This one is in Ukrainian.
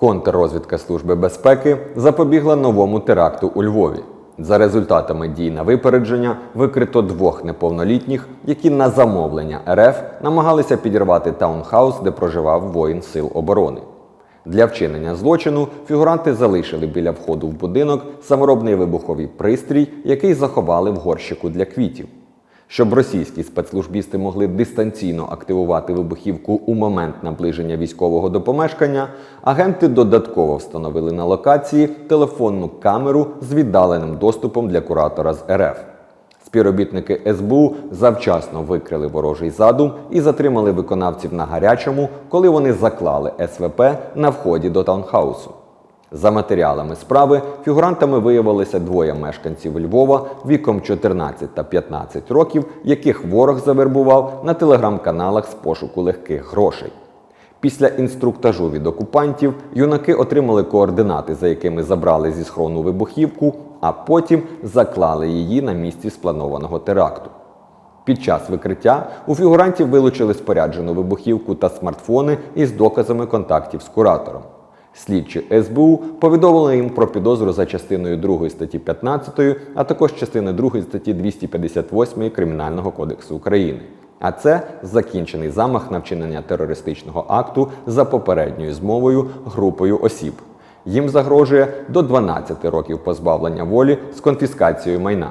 Контррозвідка Служби безпеки запобігла новому теракту у Львові. За результатами дій на випередження викрито двох неповнолітніх, які на замовлення РФ намагалися підірвати таунхаус, де проживав воїн Сил оборони. Для вчинення злочину фігуранти залишили біля входу в будинок саморобний вибуховий пристрій, який заховали в горщику для квітів. Щоб російські спецслужбісти могли дистанційно активувати вибухівку у момент наближення військового до помешкання, агенти додатково встановили на локації телефонну камеру з віддаленим доступом для куратора з РФ. Співробітники СБУ завчасно викрили ворожий задум і затримали виконавців на гарячому, коли вони заклали СВП на вході до таунхаусу. За матеріалами справи фігурантами виявилися двоє мешканців Львова віком 14 та 15 років, яких ворог завербував на телеграм-каналах з пошуку легких грошей. Після інструктажу від окупантів юнаки отримали координати, за якими забрали зі схрону вибухівку, а потім заклали її на місці спланованого теракту. Під час викриття у фігурантів вилучили споряджену вибухівку та смартфони із доказами контактів з куратором. Слідчі СБУ повідомили їм про підозру за частиною 2 статті 15, а також частиною 2 статті 258 Кримінального кодексу України. А це закінчений замах на вчинення терористичного акту за попередньою змовою групою осіб. Їм загрожує до 12 років позбавлення волі з конфіскацією майна.